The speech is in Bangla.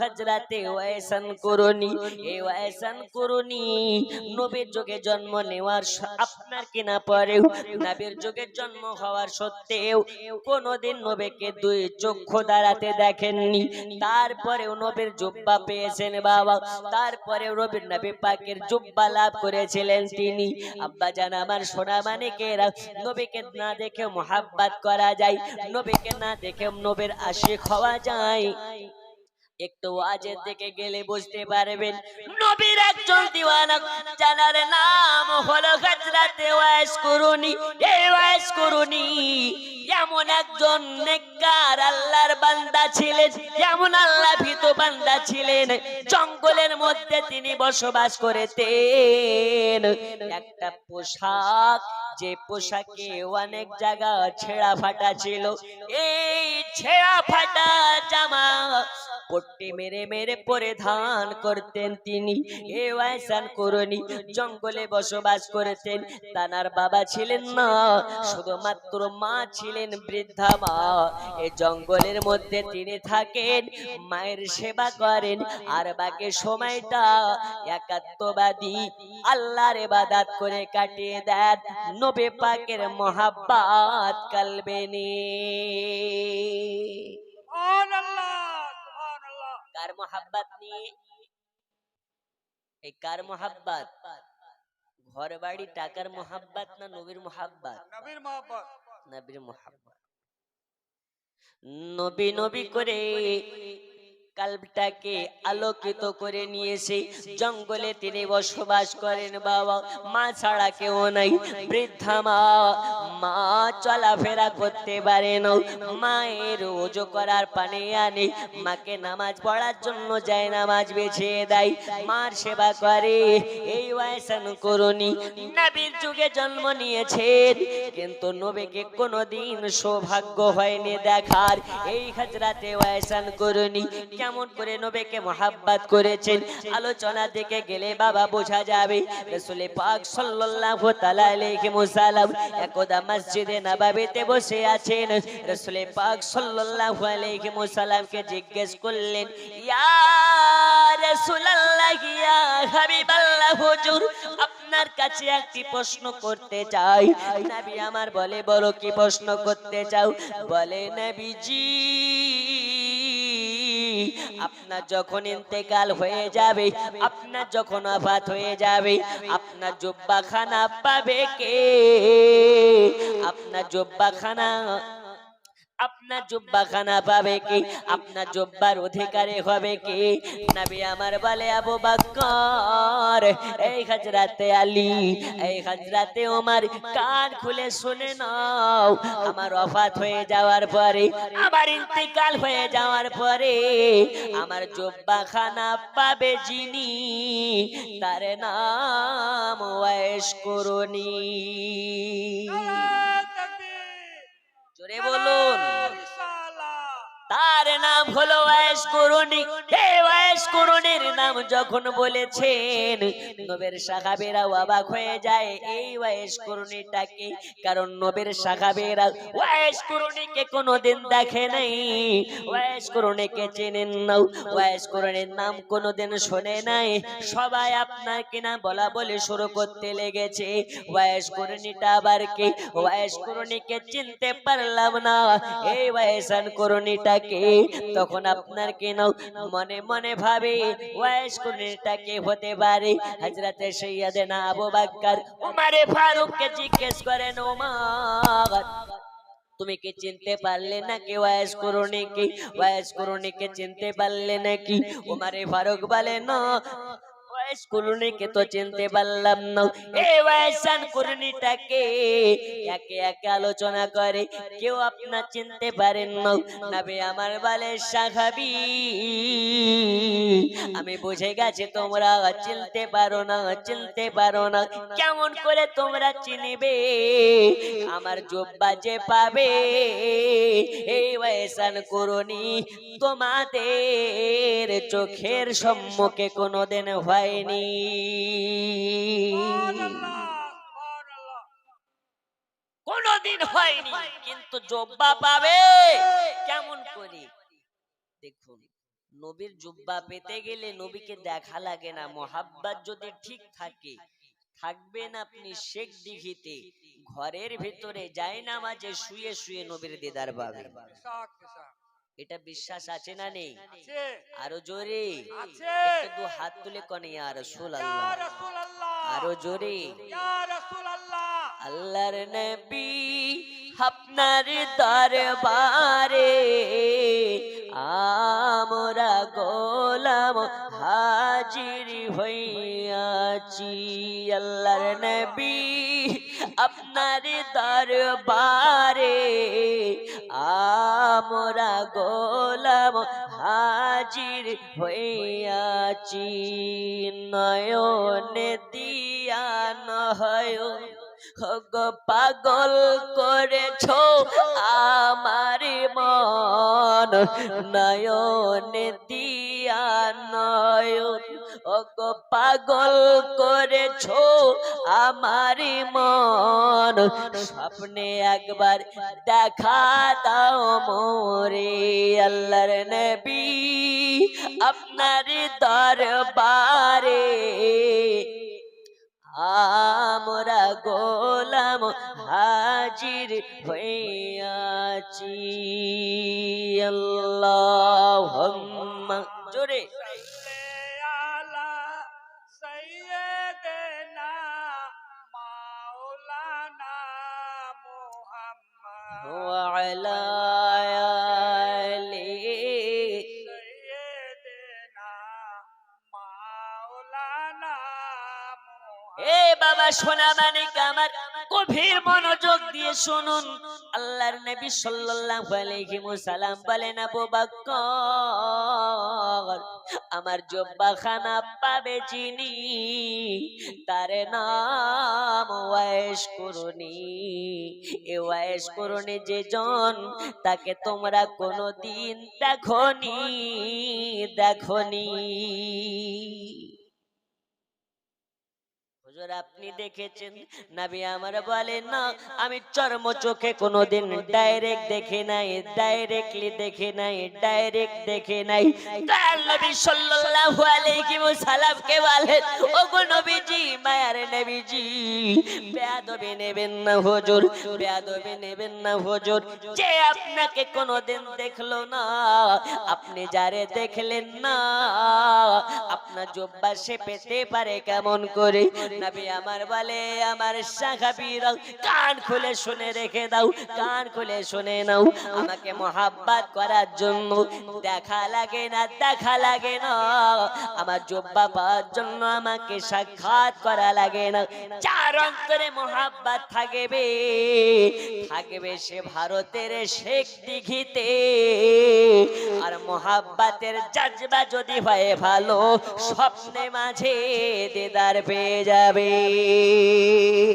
হাজরাতে ওয়াইসান করুনি। এই ওয়াইসান করুনি নবীর যুগে জন্ম নেওয়ার আপনার কিনা পরেও নবীর যুগে জন্ম হওয়ার সত্ত্বেও কোনোদিন নবীকে দুই চক্ষু দাঁড়াতে দেখেননি। তারপরেও নবীর জুব্বা পেয়েছেন বাবা। তারপরেও রবির নবী পাকের জুব্বা লাভ করেছিলেন তিনি। আব্বা জান আমার সোনা মানিকেরা নবীকে না দেখে মোহাব্বত করা যায়। নবীকে না দেখে নবীর আশিক হওয়া যায়। একটু ওয়াজের দিকে গেলে বুঝতে পারবেন, নবীর একজন দিওয়ানা, জানার নাম হলো হযরতে ওয়াইস করুনি। এই ওয়াইস করুনি, এমন একজন নেককার, আল্লাহর বান্দা ছিলেন, এমন আল্লাহ ভীত বান্দা ছিলেন, জঙ্গলের মধ্যে তিনি বসবাস করেতেন। একটা পোশাক যে পোশাকে অনেক জায়গা ছেঁড়া ফাটা ছিল। এই ছেঁড়া ফাটা জামা পট্টি মেরে মেরে পরিধান করতেন তিনি। এ ওয়াইসান করনি জঙ্গলে বসবাস করতেন। তানার বাবা ছিলেন না শুধুমাত্র মা ছিলেন বৃদ্ধা মা। এই জঙ্গলের মধ্যে তিনি থাকেন মায়ের সেবা করেন। আর বাকি সময়টা একাত্মবাদী আল্লাহর ইবাদত করে কাটিয়ে দেন। নবী পাকের মহাব্বাত কালবে কার মোহাব্বত নিয়ে এই কার মোহাব্বত? ঘর বাড়ি টাকার মোহাব্বত না নবীর মোহাব্বত? নবীর মহব্বত। নবীর মোহাব্বত। নবী নবী করে কালবটাকে আলোকিত করে নিয়েছে। জঙ্গলে তিনি বসবাস করেন বাবা। মা ছাড়া কেউ নাই। বৃদ্ধা মা। মা চলাফেরা করতে পারে না। মায়ের ওজো করার পানি আনে। মাকে নামাজ পড়ার জন্য যায়, নামাজ বেছে দেয়। মার সেবা করে, এই ওয়াইসান করুনি। নবীর যুগে জন্ম নিয়েছেন, কিন্তু নবীকে কোনোদিন সৌভাগ্য হয়নি দেখার। এই হাজরাতে ওয়াইসান করুনি। কেমন করে নবীকে মোহাব্বত করেছেন, আলোচনা থেকে গেলে বাবা বোঝা যাবে। রাসূল পাক সাল্লাল্লাহু তাআলা আলাইহি ওয়াসাল্লাম একদা মসজিদে নববীতে বসে আছেন। রাসূল পাক সাল্লাল্লাহু আলাইহি ওয়াসাল্লামকে জিজ্ঞেস করলেন, ইয়া রাসূলুল্লাহ, ইয়া হাবিবাল্লাহ, হুজুর, আপনার কাছে একটি প্রশ্ন করতে চাই। নবী আমার বলে, বলো, কি প্রশ্ন করতে চাও? বলে, নবীজি, আপনার যখন ইন্তেকাল হয়ে যাবে, আপনার যখন আফাত হয়ে যাবে, আপনার জুব্বা খানা পাবে কে? আপনার জুব্বা খানা আপনার জুব্বা খানা পাবে কি? আপনার জুব্বার অধিকারে হবে কি? নবী আমার বলে, আবু বকর এই হযরতে আলী, এই হযরতে ওমর, কান খুলে শুনে নাও। আমার ওফাত হয়ে যাওয়ার পরে, আমার ইন্তেকাল হয়ে যাওয়ার পরে, আমার জুব্বা খানা পাবে যিনি, তার নাম ওয়াইশ করুনি নারায়ে তাকবীর জোরে বলুন নারায়ে রিসালাহ তার নাম হলো ওয়াইস করুনি হে ওয়াইস করুনির নাম যখন বলেছেন, নবের সাহাবেরা অবাক হয়ে যায়, এই ওয়াইস করুনিটাকে কারণ নবের সাহাবেরা ওয়াইস করুনিকে কোনোদিন দেখে নাই। ওয়াইস করুনিকে চেনেন না ওয়াইস করুনির নাম কোনোদিন শোনে নাই। সবাই আপনার কিনা বলা বলে শুরু করতে লেগেছে। ওয়াইস করুনিটা আবার কে? ওয়াইস করুনিকে চিনতে পারলাম না। এই ওয়াইসান করুনিটাকে তখন আপনার কেন মনে মনে ভাবে ওয়াইস কে হতে পারে। হযরতে সৈয়দনা আবু বাক্কার উমারে ফারুককে জিজ্ঞেস করেন, ওমর, তুমি কি চিনতে পারলে নাকি ওয়াইস করুনি কি ওয়াইস করুনি কে চিনতে পারলে নাকি? উমারে ফারুক বলে না তো চিনতে পারলাম না। এই একে একে আলোচনা করে, কেউ আপনার চিনতে পারেন না। নবী আমার বলে, সাহাবি, আমি বুঝে গেছি তোমরা চিনতে পারো না, চিনতে পারো না। কেমন করে তোমরা চিনিবে? আমার জব্বা যে পাবে? এই ওয়াইসান করুনি তোমাদের চোখের সম্মুখে কোনোদিন হয়নি সুবহানাল্লাহ হয়নি, কিন্তু জব্বা পাবে। কেমন করে? দেখুন, নবীর জুব্বা পেতে গেলে নবীকে দেখা লাগে না, মোহাব্বত যদি ঠিক থাকে, থাকবেন আপনি শেখ দিঘিতে। ঘরের ভিতরে যায় না মাঝে শুয়ে শুয়ে নবীর দিদার পাবেন এটা বিশ্বাস আছে না নেই? আছে আরও জোরে। একটু দু হাত তুলে কনে ইয়া আরও জোরে। ইয়া আল্লাহর নবী আপনার দরবারে আমরা গোলাম হাজির হইয়াছি। আল্লাহর নবী আপনার দরবারে আমরা গোলাম হাজির হইয়াছি। নয়নে দিয়া নয় পাগল করেছ আমার মন। নয়ন দিয়া নয়ন গো পাগল করেছ আমার মন। স্বপ্নে একবার দেখা দাও মোরে আল্লাহর নবী। আপনার দরবারে গোলাম হাজির হইয়াছি আল্লাহ জোরে আলা সাইয়্যিদিনা মাওলানা মুহাম্মদ وعلى آله সাইয়্যিদিনা মাওলানা মুহাম্মদ এ বাবা আমার গভীর মনোযোগ শুনুন। আল্লাহর নবী সাল্লাল্লাহু আলাইহি ওয়াসাল্লাম বলেন, আবু বকর আমার জব্বা খানা পাবে যিনি, তার নাম ওয়াইশ করুনি। এ ওয়াইশ করুনি যে জন তাকে তোমরা কোনো কোনোদিন দেখনি দেখনি। হুজুর আপনি দেখেছেন? নবী আমার বলেন না আমি চর্ম চোখে কোনোদিন ডাইরেক্ট দেখে নাই ডাইরেক্টলি দেখে নাই ডাইরেক্ট দেখে নাই। তার নবী সাল্লাল্লাহু আলাইহি বলেন? ওগো নবীজি মায়ার নবীজি বেয়াদবি নেবেন না হুজুর বেয়াদবি নেবেন না হুজুর। যে আপনাকে কোনোদিন দেখল না আপনি যারে দেখলেন না আপনার জব্বা সে পেতে পারে কেমন করে? নবী আমার বলে, আমার সাহাবীর কান খুলে শুনে রেখে দাও, কান খুলে শুনে নাও। আমাকে মোহাব্বত করার জন্য দেখা লাগে না, দেখা লাগে না। আমার জব্বা পাওয়ার জন্য আমাকে সাক্ষাৎ করা লাগে না। চার অন্তরে মোহাব্বত থাকবে থাকবে সে ভারতের শেখ দিঘিতে। আর মোহাব্বাতের জাজবা যদি হয় ভালো স্বপ্নে মাঝে দেদার পেয়ে যাবে